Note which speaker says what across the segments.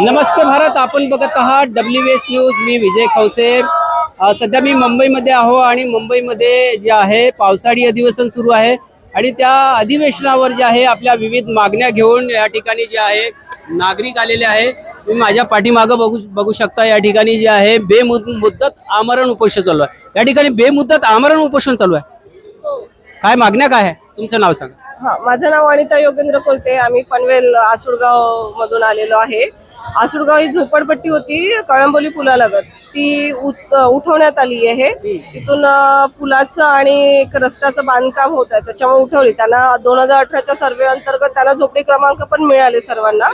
Speaker 1: नमस्ते भारत आपण बघत आहात डब्ल्यू एस न्यूज मी विजय खवसे. सध्या मी मुंबईमध्ये आहो आणि मुंबईमध्ये जे आहे पावसाळी अधिवेशन सुरू आहे आणि त्या अधिवेशनावर जे आहे आपल्या विविध मागण्या घेऊन या ठिकाणी जे आहे नागरिक आलेले आहे. तुम्ही माझ्या पाठीमागं बघू बघू शकता या ठिकाणी जे आहे बेमुद मुद्दत आमरण उपोषण चालू आहे. या ठिकाणी बेमुदत आमरण उपोषण चालू आहे. काय मागण्या काय आहे? तुमचं नाव सांगा.
Speaker 2: हा माझं नाव अनिता योगेंद्र कोलते. आम्ही पनवेल आसुडगाव मधून आलेलो आहे. आसुडगाव ही झोपडपट्टी होती कळंबोली पुलालगत. ती उत- उठवण्यात आली आहे. तिथून अं, पुलाचं आणि एक रस्त्याचं बांधकाम होत आहे. त्याच्यामुळे उठवली. त्यांना दोन हजार अठराच्या सर्वे अंतर्गत त्यांना झोपडी क्रमांक पण मिळाले सर्वांना.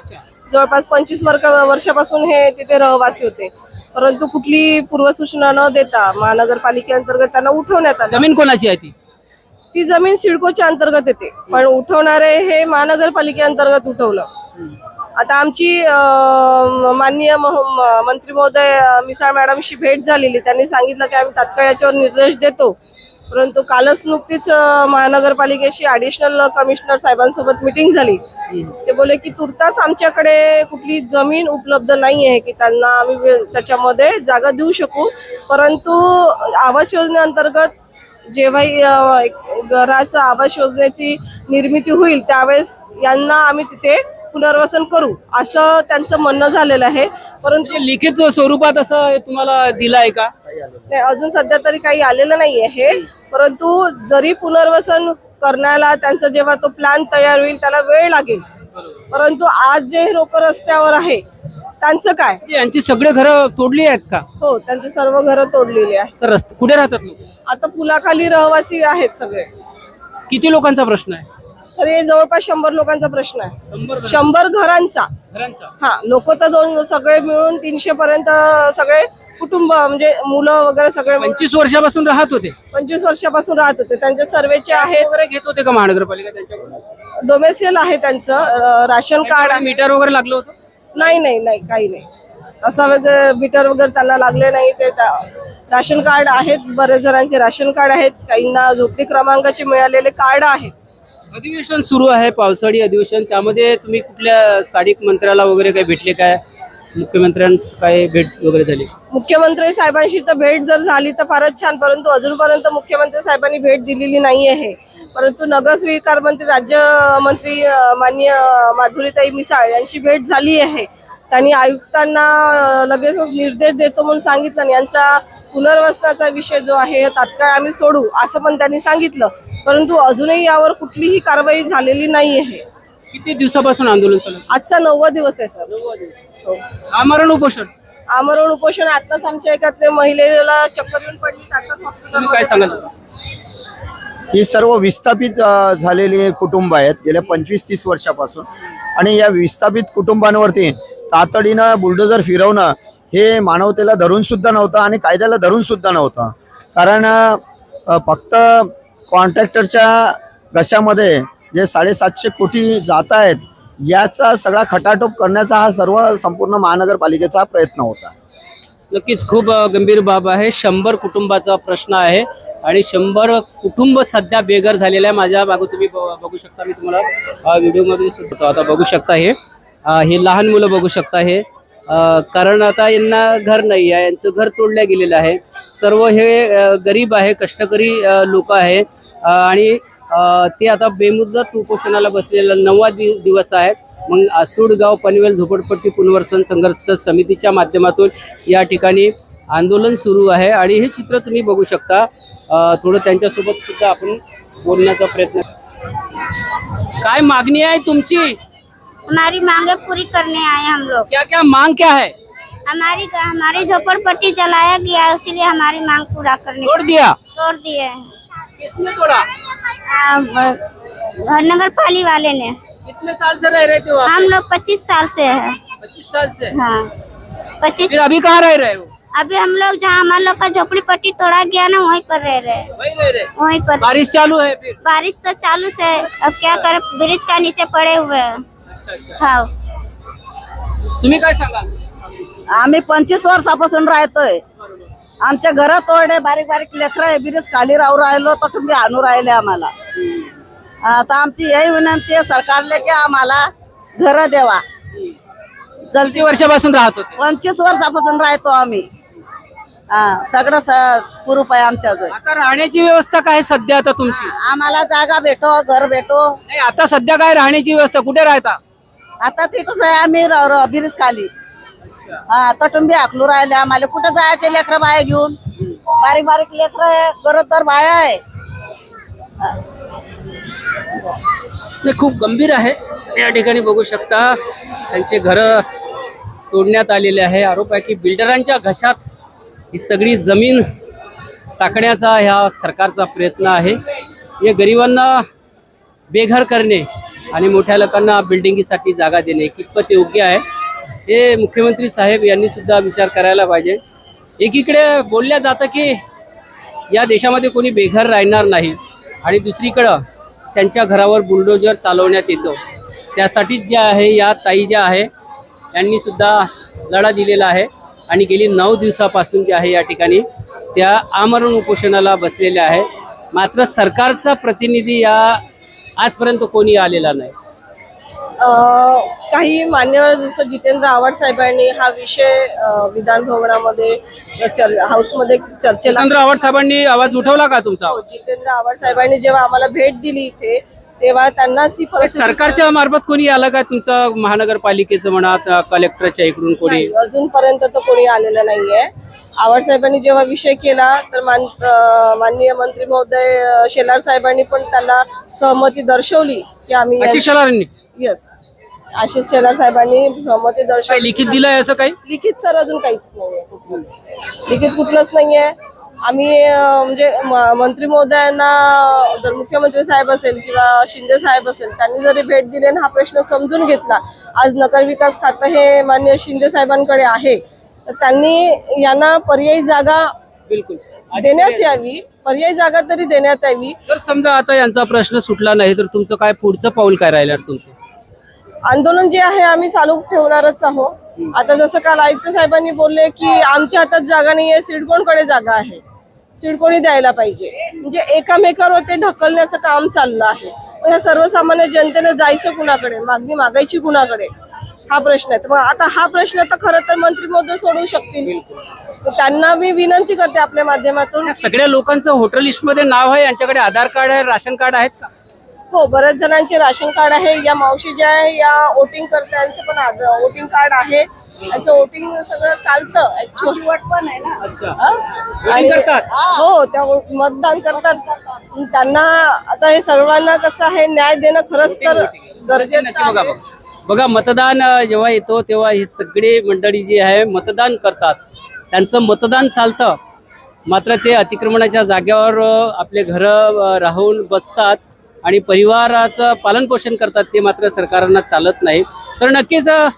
Speaker 2: जवळपास पंचवीस वर्ष वर्षापासून हे तिथे रहवासी होते. परंतु कुठली पूर्वसूचना न देता महानगरपालिकेअंतर्गत त्यांना उठवण्यात आलं.
Speaker 1: जमीन कोणाची आहे ती?
Speaker 2: ती जमीन सिडकोच्या अंतर्गत येते. पण उठवणारे हे महानगरपालिकेअंतर्गत उठवलं. आता आमची माननीय म- मंत्री महोदय मिसाळ मॅडमशी भेट झालेली. त्यांनी सांगितलं की आम्ही तात्काळ याच्यावर निर्देश देतो. परंतु कालच नुकतीच महानगरपालिकेशी ॲडिशनल कमिशनर साहेबांसोबत मिटिंग झाली. ते बोले की तुर्तास आमच्याकडे कुठली जमीन उपलब्ध नाही आहे की त्यांना आम्ही त्याच्यामध्ये जागा देऊ शकू. परंतु आवास योजनेअंतर्गत जेव्हाही घराचं आवास योजनेची निर्मिती होईल त्यावेळेस यांना आम्ही तिथे पुनर्वसन करू असं त्यांचं म्हणणं झालेलं आहे. परंतु
Speaker 1: म्हणजे लिखित स्वरूपात असं तुम्हाला दिलं आहे का?
Speaker 2: नाही, अजून सध्या तरी काही आलेलं नाही आहे. परंतु जरी पुनर्वसन करण्याला त्यांचा जेव्हा तो प्लॅन तयार होईल त्याला वेळ लागेल. परंतु आज जे लोक रस्त्यावर आहे त्यांचं काय?
Speaker 1: यांची सगळे घरं तोडली आहेत का?
Speaker 2: हो त्यांची सर्व घरं तोडलेली आहे
Speaker 1: तर रस्ते कुठे राहतात लोक?
Speaker 2: आता पुलाखाली रहवासी आहेत सगळे.
Speaker 1: किती लोकांचा प्रश्न आहे?
Speaker 2: तरी जवळपास शंभर लोकांचा प्रश्न आहे.
Speaker 1: शंभर
Speaker 2: घरांचा. हा लोक तर दोन सगळे मिळून तीनशे पर्यंत सगळे कुटुंब म्हणजे मुलं वगैरे सगळे
Speaker 1: पंचवीस वर्षापासून राहत होते.
Speaker 2: पंचवीस वर्षापासून राहत होते. त्यांचे सर्वेचे आहेत.
Speaker 1: वगैरे घेत होते का महानगरपालिका त्यांच्याकडून?
Speaker 2: डोमेसियल आहे त्यांचं. राशन कार्ड आहे.
Speaker 1: मीटर वगैरे लागलं होतं?
Speaker 2: नाही नाही नाही काही नाही. असं वगैरे मीटर वगैरे त्यांना लागले नाही. ते राशन कार्ड आहेत. बरेच जणांचे राशन कार्ड आहेत. काहींना झोपडी क्रमांकाचे मिळालेले कार्ड आहेत.
Speaker 1: अधिवेशन सुरू आहे पावसाळी अधिवेशन. त्यामध्ये तुम्ही कुठल्या स्थानिक मंत्र्याला वगैरे काही भेटले काय? मुख्यमंत्र्यांचं काय भेट वगैरे झाली?
Speaker 2: मुख्यमंत्री साहेबांशी तर भेट जर झाली तर फारच छान परंतु अजूनपर्यंत मुख्यमंत्री साहेबांनी भेट दिलेली नाही आहे. परंतु नगरस्वीकार मंत्री राज्यमंत्री माननीय माधुरीताई मिसाळ यांची भेट झाली आहे. त्यांनी आयुक्तांना लगेच निर्देश देतो म्हणून सांगितलं आणि यांचा पुनर्वसनाचा विषय जो आहे हे तात्काळ आम्ही सोडू असं पण त्यांनी सांगितलं. परंतु अजूनही यावर कुठलीही कारवाई झालेली नाही आहे
Speaker 1: किती दिवसापासून आंदोलन चालू आहे?
Speaker 2: आजचा नववा दिवस आहे सर.
Speaker 1: आमरण उपोषण.
Speaker 2: आमरण उपोषण आताच आमच्या एकातले महिलेला चक्कर येऊन पडली आताच
Speaker 1: काय सांगाल?
Speaker 3: ही सर्व विस्थापित अ, झालेली कुटुंब आहेत गेल्या पंचवीस तीस वर्षापासून. आणि या विस्थापित कुटुंबांवरती तातडीनं बुलडोजर फिरवणं हे मानवतेला धरून सुद्धा नव्हतं आणि कायद्याला धरून सुद्धा नव्हतं. कारण फक्त कॉन्ट्रॅक्टरच्या घशामध्ये जे साडेसातशे कोटी जात आहेत याचा सगळा खटाटोप करण्याचा हा सर्व संपूर्ण महानगरपालिकेचा प्रयत्न होता.
Speaker 1: नक्कीच खूप गंभीर बाब आहे. शंभर कुटुंबाचा प्रश्न आहे आणि शंभर कुटुंब सध्या बेघर झालेलं आहे. माझ्या मागू तुम्ही ब- बघू शकता. मी तुम्हाला व्हिडिओमध्ये सुद्धा आता बघू शकता हे. हे लहान मुलं बघू शकता हे. कारण आता यांना घर नाही आहे यांचं घर तोडलं गेलेलं आहे. सर्व हे गरीब आहे कष्टकरी लोक आहे. आणि ते आता बेमुदत उपोषणाला बसलेला नववा दि दिवस आहे. मग आसूडगाव पनवेल झोपडपट्टी पुनर्वसन संघर्ष समितीच्या माध्यमातून या ठिकाणी आंदोलन सुरू आहे. आणि हे चित्र तुम्ही बघू शकता. थोडं त्यांच्यासोबत सुद्धा आपण बोलण्याचा प्रयत्न काय मागणी आहे तुमची?
Speaker 4: हमारी मांगे पूरी करने आए हम लोग।
Speaker 1: क्या क्या मांग क्या है?
Speaker 4: हमारी हमारी झोपड़पट्टी जलाया गया है इसीलिए हमारी मांग पूरा करने
Speaker 1: तोड़ दिया?
Speaker 4: तोड़ दिए हैं।
Speaker 1: किसने तोड़ा?
Speaker 4: नगर पाली वाले ने।
Speaker 1: कितने साल से रह रहे थे
Speaker 4: हम लोग पच्चीस साल से है।
Speaker 1: पच्चीस साल से?
Speaker 4: हाँ। पच्चीस
Speaker 1: फिर अभी कहाँ रह रहे हो?
Speaker 4: अभी हम लोग जहाँ हमारे लोग का झोपड़ी पट्टी तोड़ा गया ना वहीं पर रह रहे हैं।
Speaker 1: वही रह रहे
Speaker 4: वहीं पर।
Speaker 1: बारिश चालू है फिर?
Speaker 4: बारिश तो चालू से है। अब क्या कर? ब्रिज का नीचे पड़े हुए हैं। हाँ
Speaker 1: तुम्ही काय सांगाल?
Speaker 5: आम्ही पंचवीस वर्षापासून राहतोय. आमच्या घरात तोडे बारीक बारीक लेकरं आहे खाली राहू राहिलो तर तुम्ही आणू राहिले आम्हाला. आता आमची यही विनंती आहे सरकारले की आम्हाला घर द्यावा.
Speaker 1: किती
Speaker 5: जल्दी
Speaker 1: वर्षापासून राहत होते?
Speaker 5: पंचवीस वर्षापासून राहतो आम्ही. हा सगळं स- कुरूप आहे आमच्याजवळ
Speaker 1: आता राहण्याची व्यवस्था काय सध्या आता तुमची?
Speaker 5: आम्हाला जागा भेटो घर भेटो.
Speaker 1: नाही आता सध्या काय राहण्याची व्यवस्था? कुठे राहता?
Speaker 5: आता तिथंच आहे आम्ही र- खाली. हा कटुंबी आखलू राहिले आम्हाला कुठं जायचे लेकरं बाया घेऊन? बारीक बारीक लेकरं आहे गरोदर बाया आहे.
Speaker 1: ते खूप गंभीर आहे. या ठिकाणी बघू शकता त्यांचे घर तोडण्यात आलेले आहे. आरोप आहे की बिल्डरांच्या घशात ही सगळी जमीन टाकण्याचा ह्या सरकारचा प्रयत्न आहे. हे गरिबांना बेघर करणे आणि मोठ्या लोकांना बिल्डिंगीसाठी जागा देणे कितपत योग्य आहे हे मुख्यमंत्री साहेब यांनी सुद्धा विचार करायला पाहिजे. एकीकडे बोलल्या जातं की या देशामध्ये कोणी बेघर राहणार नाही आणि दुसरीकडं त्यांच्या घरावर बुलडोजर चालवण्यात येतो. त्यासाठीच ज्या आहे या ताई ज्या आहे यांनी सुद्धा लढा दिलेला आहे आणि गेली नऊ दिवसापासून जे आहे या ठिकाणी त्या आमरण उपोषणाला बसलेल्या आहे. मात्र सरकारचा प्रतिनिधी या आजपर्यंत कोणी आलेला नाही.
Speaker 2: अं, काही मान्यवर जसं जितेंद्र आव्हाड साहेबांनी हा विषय अं, विधान भवनामध्ये चर हाऊसमध्ये चर्चेला
Speaker 1: जितेंद्र आव्हाड साहेबांनी आवाज उठवला का तुमचा?
Speaker 2: हो, जितेंद्र आव्हाड साहेबांनी जेव्हा आम्हाला भेट दिली इथे तेव्हा त्यांनाच ही परिस्थिती
Speaker 1: सरकारच्या मार्फत कोणी आलं का तुमचं महानगरपालिकेचं म्हणा कलेक्टरच्या इकडून कोणी?
Speaker 2: नाही, अजूनपर्यंत तर कोणी आलेलं नाहीये. आव्हाड साहेबांनी जेव्हा विषय केला तर मान अं, माननीय मंत्री महोदय अं, शेलार साहेबांनी पण त्याला सहमती दर्शवली की आम्ही
Speaker 1: आशिष शेलारांनी?
Speaker 2: येस आशिष शेलार साहेबांनी सहमती दर्शवली.
Speaker 1: लिखित दिलंय असं काही?
Speaker 2: लिखित सर अजून काहीच नाहीये. कुठलंच लिखित कुठलंच नाहीये. आम्ही म्हणजे मंत्री महोदयांना जर मुख्यमंत्री साहेब असेल किंवा शिंदे साहेब असेल त्यांनी जरी भेट दिली आणि हा प्रश्न समजून घेतला आज नगर विकास खातं हे मान्य शिंदे साहेबांकडे आहे तर त्यांनी यांना पर्यायी जागा
Speaker 1: बिलकुल.
Speaker 2: देण्यात यावी पर्यायी जागा तरी देण्यात यावी.
Speaker 1: जर समजा आता यांचा प्रश्न सुटला नाही तर तुमचं काय पुढचं पाऊल काय राहिलं तुमचं?
Speaker 2: आंदोलन जे आहे आम्ही चालू ठेवणारच आहोत. आता जसं काल आयुक्त साहेबांनी बोलले की आमच्या हातात जागा नाहीये सिडकोणकडे जागा आहे. सिडकोणी द्यायला पाहिजे. म्हणजे एकामेकावर ते ढकलण्याचं काम चाललं आहे. ह्या सर्वसामान्य जनतेने जायचं कुणाकडे? मागणी मागायची कुणाकडे? हा प्रश्न आहे. मग आता हा प्रश्न तर खरं तर मंत्री महोदय सोडवू शकतील. त्यांना मी विनंती करते आपल्या माध्यमातून.
Speaker 1: सगळ्या लोकांचं होटल लिस्टमध्ये नाव आहे. यांच्याकडे आधार कार्ड आहे राशन कार्ड आहेत का?
Speaker 2: हो बऱ्याच जणांचे राशन कार्ड आहे. या मावशी ज्या आहे या वोटिंग करत्यांचं पण वोटिंग कार्ड आहे. वोटिंग सगळं चालतं ऍक्च्युअली
Speaker 5: पण आहे ना.
Speaker 1: Voting करतात?
Speaker 2: हो त्या मतदान करतात. त्यांना आता हे सर्वांना कसं आहे न्याय देणं खरंच तर
Speaker 1: नक्की
Speaker 2: गरजेचं
Speaker 1: बघा
Speaker 2: आहे.
Speaker 1: बघा. बघा मतदान अं, जेव्हा येतो तेव्हा ही सगळी मंडळी जी आहे मतदान करतात. त्यांचं मतदान चालतं. मात्र ते अतिक्रमणाच्या जागेवर अं, आपले घरं राहून बसतात आणि परिवाराचं पालनपोषण करतात ते मात्र सरकारांना चालत नाही. तर नक्कीच अं,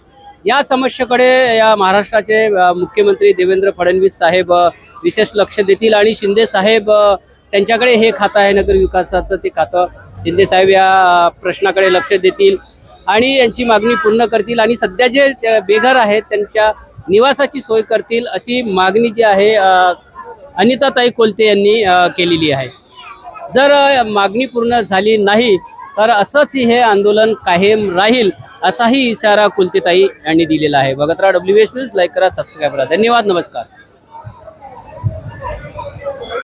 Speaker 1: या समस्येकडे या महाराष्ट्राचे मुख्यमंत्री देवेंद्र फडणवीस साहेब विशेष लक्ष देतील आणि शिंदे साहेब त्यांच्याकडे हे खातं आहे नगर विकासाचं ते खातं शिंदे साहेब या प्रश्नाकडे लक्ष देतील आणि यांची मागणी पूर्ण करतील आणि सध्या जे बेघर आहेत त्यांच्या निवासाची सोय करतील अशी मागणी जी आहे अनिताताई कोलते यांनी केलेली आहे. जर मागणी पूर्ण झाली नाही तर असंच हे आंदोलन कायम राहील असाही इशारा कुलतीताई यांनी दिलेला आहे. बघत राहा डब्ल्यू एच न्यूज लाईक करा सबस्क्राईब करा. धन्यवाद नमस्कार.